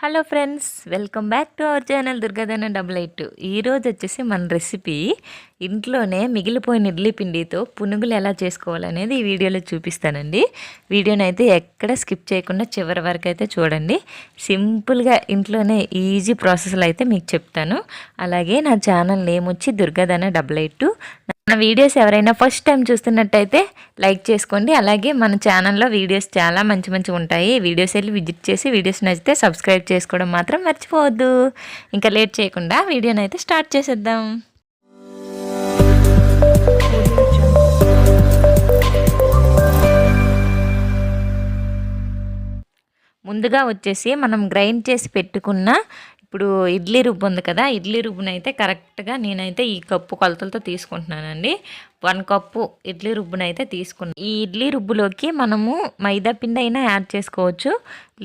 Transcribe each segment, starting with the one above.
Hello friends welcome back to our channel దుర్గాదన double eight ఈరోజు వచ్చేసి మన రెసిపీ ఇంట్లోనే మిగిలిపోయిన ఇడ్లీ పిండితో పునుగులు ఎలా చేసుకోవాలనేది ఈ వీడియోలో చూపిస్తానండి. వీడియోని అయితే ఎక్కడ స్కిప్ చేయకుండా చివరి వరకు అయితే చూడండి. సింపుల్గా ఇంట్లోనే ఈజీ ప్రాసెస్లో అయితే మీకు చెప్తాను. అలాగే నా ఛానల్ నేమ్ వచ్చి దుర్గాదన డబుల్ ఎయిట్ మన వీడియోస్ ఎవరైనా ఫస్ట్ టైం చూస్తున్నట్టయితే లైక్ చేసుకోండి. అలాగే మన ఛానల్లో వీడియోస్ చాలా మంచి మంచి ఉంటాయి. వీడియోస్ వెళ్ళి విజిట్ చేసి వీడియోస్ నచ్చితే సబ్స్క్రైబ్ చేసుకోవడం మాత్రం మర్చిపోవద్దు. ఇంకా లేట్ చేయకుండా వీడియోని అయితే స్టార్ట్ చేసేద్దాం. ముందుగా వచ్చేసి మనం గ్రైండ్ చేసి పెట్టుకున్న ఇప్పుడు ఇడ్లీ రుబ్బు ఉంది కదా ఇడ్లీ రుబ్బునైతే కరెక్ట్గా నేనైతే ఈ కప్పు కొలతలతో తీసుకుంటున్నానండి. వన్ కప్పు ఇడ్లీ రుబ్బునైతే తీసుకున్నాను ఈ ఇడ్లీ రుబ్బులోకి మనము మైదా పిండి అయినా యాడ్ చేసుకోవచ్చు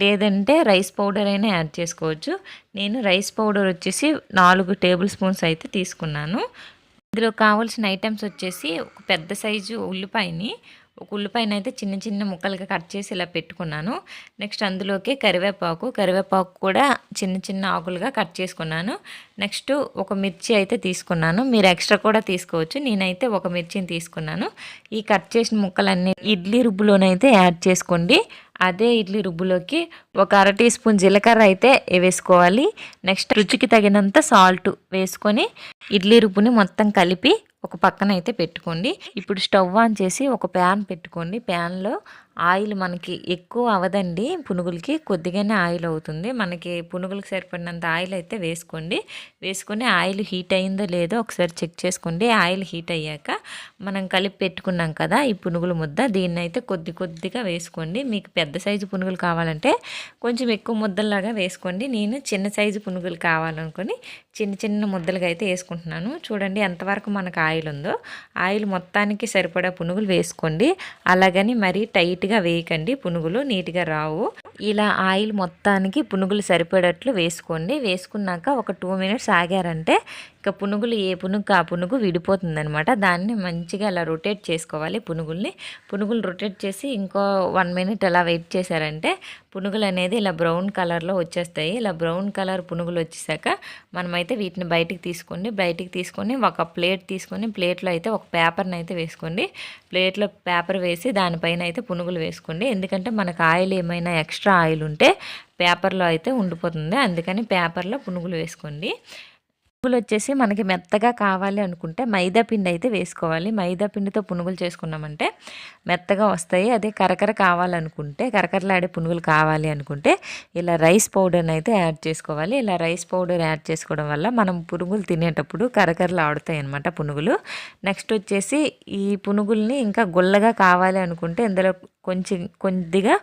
లేదంటే రైస్ పౌడర్ అయినా యాడ్ చేసుకోవచ్చు. నేను రైస్ పౌడర్ వచ్చేసి నాలుగు టేబుల్ స్పూన్స్ అయితే తీసుకున్నాను. ఇందులో కావాల్సిన ఐటమ్స్ వచ్చేసి ఒక పెద్ద సైజు ఉల్లిపాయని ఒక ఉల్లిపాయన అయితే చిన్న చిన్న ముక్కలుగా కట్ చేసి ఇలా పెట్టుకున్నాను. నెక్స్ట్ అందులోకి కరివేపాకు కరివేపాకు కూడా చిన్న చిన్న ఆకులుగా కట్ చేసుకున్నాను. నెక్స్ట్ ఒక మిర్చి అయితే తీసుకున్నాను. మీరు ఎక్స్ట్రా కూడా తీసుకోవచ్చు. నేనైతే ఒక మిర్చిని తీసుకున్నాను. ఈ కట్ చేసిన ముక్కలన్నీ ఇడ్లీ రుబ్బులోనైతే యాడ్ చేసుకోండి. అదే ఇడ్లీ రుబ్బులోకి ఒక అర టీ స్పూన్ జీలకర్ర అయితే వేసుకోవాలి. నెక్స్ట్ రుచికి తగినంత సాల్ట్ వేసుకొని ఇడ్లీ రుబ్బుని మొత్తం కలిపి ఒక పక్కన అయితే పెట్టుకోండి. ఇప్పుడు స్టవ్ ఆన్ చేసి ఒక ప్యాన్ పెట్టుకోండి. ప్యాన్లో ఆయిల్ మనకి ఎక్కువ అవదండి. పునుగులకి కొద్దిగానే ఆయిల్ అవుతుంది. మనకి పునుగులకు సరిపడినంత ఆయిల్ అయితే వేసుకోండి. వేసుకొని ఆయిల్ హీట్ అయిందో లేదో ఒకసారి చెక్ చేసుకోండి. ఆయిల్ హీట్ అయ్యాక మనం కలిపి పెట్టుకున్నాం కదా ఈ పునుగుల ముద్ద దీన్ని అయితే కొద్ది కొద్దిగా వేసుకోండి. మీకు పెద్ద సైజు పునుగులు కావాలంటే కొంచెం ఎక్కువ ముద్దల్లాగా వేసుకోండి. నేను చిన్న సైజు పునుగులు కావాలనుకొని చిన్న చిన్న ముద్దలుగా అయితే వేసుకుంటున్నాను. చూడండి ఎంతవరకు మనకు ఆయిల్ ఉందో. ఆయిల్ మొత్తానికి సరిపడా పునుగులు వేసుకోండి. అలాగని మరీ టైట్ నీట్గా వేయకండి పునుగులు నీట్గా రావు. ఇలా ఆయిల్ మొత్తానికి పునుగులు సరిపడట్లు వేసుకోండి. వేసుకున్నాక ఒక టూ మినిట్స్ ఆగారంటే ఇక పునుగులు ఏ పునుగు ఆ పునుగు విడిపోతుందనమాట దాన్ని మంచిగా అలా రొటేట్ చేసుకోవాలి పునుగుల్ని. పునుగులు రొటేట్ చేసి ఇంకో వన్ మినిట్ అలా వెయిట్ చేశారంటే పునుగులు అనేది ఇలా బ్రౌన్ కలర్లో వచ్చేస్తాయి. ఇలా బ్రౌన్ కలర్ పునుగులు వచ్చేసాక మనమైతే వీటిని బయటికి తీసుకోండి. బయటికి తీసుకొని ఒక ప్లేట్ తీసుకొని ప్లేట్లో అయితే ఒక పేపర్ని అయితే వేసుకోండి. ప్లేట్లో పేపర్ వేసి దానిపైన అయితే పునుగులు వేసుకోండి. ఎందుకంటే మనకు ఆయిల్ ఏమైనా ఎక్స్ట్రా ఆయిల్ ఉంటే పేపర్లో అయితే ఉండిపోతుంది. అందుకని పేపర్లో పునుగులు వేసుకోండి. పునుగులు వచ్చేసి మనకి మెత్తగా కావాలి అనుకుంటే మైదా పిండి అయితే వేసుకోవాలి. మైదా పిండితో పునుగులు చేసుకున్నామంటే మెత్తగా వస్తాయి. అదే కరకర కావాలనుకుంటే కరకరలాడే పునుగులు కావాలి అనుకుంటే ఇలా రైస్ పౌడర్ని అయితే యాడ్ చేసుకోవాలి. ఇలా రైస్ పౌడర్ యాడ్ చేసుకోవడం వల్ల మనం పునుగులు తినేటప్పుడు కరకరలు ఆడుతాయి అనమాట పునుగులు. నెక్స్ట్ వచ్చేసి ఈ పునుగుల్ని ఇంకా గుల్లగా కావాలి అనుకుంటే ఇందులో కొంచెం కొద్దిగా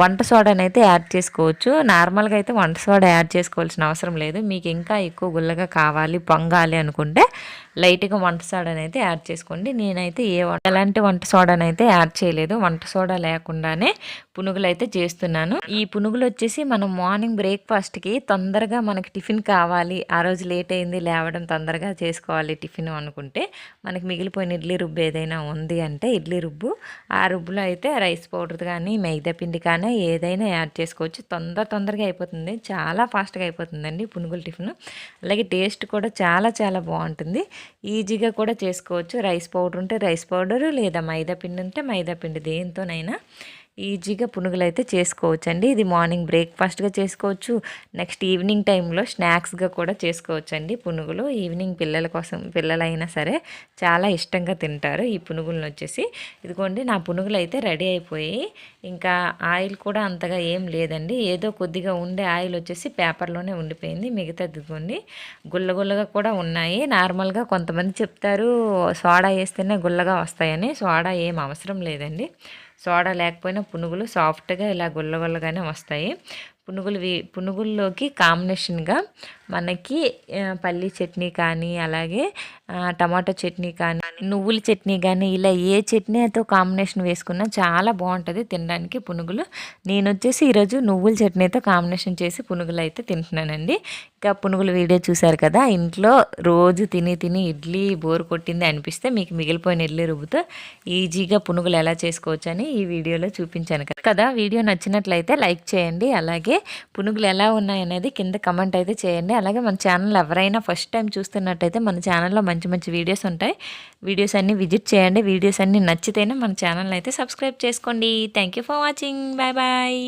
వంట సోడాని అయితే యాడ్ చేసుకోవచ్చు. నార్మల్గా అయితే వంట సోడా యాడ్ చేసుకోవాల్సిన అవసరం లేదు. మీకు ఇంకా ఎక్కువ గుల్లగా కావాలి పొంగాలి అనుకుంటే లైట్గా వంట సోడాని అయితే యాడ్ చేసుకోండి. నేనైతే ఏ ఎలాంటి వంట సోడాని అయితే యాడ్ చేయలేదు. వంట సోడా లేకుండానే పునుగులు అయితే చేస్తున్నాను. ఈ పునుగులు వచ్చేసి మనం మార్నింగ్ బ్రేక్ఫాస్ట్కి తొందరగా మనకి టిఫిన్ కావాలి ఆ రోజు లేట్ అయింది లేవడం తొందరగా చేసుకోవాలి టిఫిన్ అనుకుంటే మనకి మిగిలిపోయిన ఇడ్లీ రుబ్బు ఏదైనా ఉంది అంటే ఇడ్లీ రుబ్బు. ఆ రుబ్బులో అయితే రైస్ పౌడర్ కానీ మైదా పిండి కానీ ఏదైనా యాడ్ చేసుకోవచ్చు. తొందర తొందరగా అయిపోతుంది. చాలా ఫాస్ట్గా అయిపోతుందండి పునుగుల టిఫిన్. అలాగే టేస్ట్ కూడా చాలా చాలా బాగుంటుంది. ఈజీగా కూడా చేసుకోవచ్చు. రైస్ పౌడర్ ఉంటే రైస్ పౌడర్ లేదా మైదా పిండి ఉంటే మైదా పిండి దేంతోనైనా ఈజీగా పునుగులు అయితే చేసుకోవచ్చు అండి ఇది మార్నింగ్ బ్రేక్ఫాస్ట్గా చేసుకోవచ్చు. నెక్స్ట్ ఈవినింగ్ టైంలో స్నాక్స్గా కూడా చేసుకోవచ్చు అండి పునుగులు. ఈవినింగ్ పిల్లల కోసం పిల్లలైనా సరే చాలా ఇష్టంగా తింటారు ఈ పునుగులను వచ్చేసి. ఇదిగోండి నా పునుగులు అయితే రెడీ అయిపోయి ఇంకా ఆయిల్ కూడా అంతగా ఏం లేదండి. ఏదో కొద్దిగా ఉండే ఆయిల్ వచ్చేసి పేపర్లోనే ఉండిపోయింది. మిగతా ఇదిగోండి గుల్లగుల్లగా కూడా ఉన్నాయి. నార్మల్గా కొంతమంది చెప్తారు సోడా వేస్తేనే గుల్లగా వస్తాయని. సోడా ఏం అవసరం లేదండి. సోడా లేకపోయినా పునుగులు సాఫ్ట్గా ఇలా గుల్లగుల్లగానే వస్తాయి. పునుగులు పునుగుల్లోకి కాంబినేషన్గా మనకి పల్లీ చట్నీ కానీ అలాగే టమాటో చట్నీ కానీ నువ్వుల చట్నీ కానీ ఇలా ఏ చట్నీ అయితే కాంబినేషన్ వేసుకున్నా చాలా బాగుంటుంది తినడానికి పునుగులు. నేను వచ్చేసి ఈరోజు నువ్వుల చట్నీతో కాంబినేషన్ చేసి పునుగులు అయితే తింటున్నానండి. ఇంకా పునుగుల వీడియో చూశారు కదా ఇంట్లో రోజు తిని తిని ఇడ్లీ బోర్ కొట్టింది అనిపిస్తే మీకు మిగిలిపోయిన ఇడ్లీ రుబ్బుతో ఈజీగా పునుగులు ఎలా చేసుకోవచ్చు అని ఈ వీడియోలో చూపించాను కదా. కదా వీడియో నచ్చినట్లయితే లైక్ చేయండి అలాగే పునుగులు ఎలా ఉన్నాయనేది కింద కమెంట్ అయితే చేయండి. అలాగే మన ఛానల్ ఎవరైనా ఫస్ట్ టైం చూస్తున్నట్టయితే మన ఛానల్లో మంచి మంచి వీడియోస్ ఉంటాయి. వీడియోస్ అన్నీ విజిట్ చేయండి. వీడియోస్ అన్నీ నచ్చితేనే మన ఛానల్ అయితే సబ్స్క్రైబ్ చేసుకోండి. Thank you for watching bye bye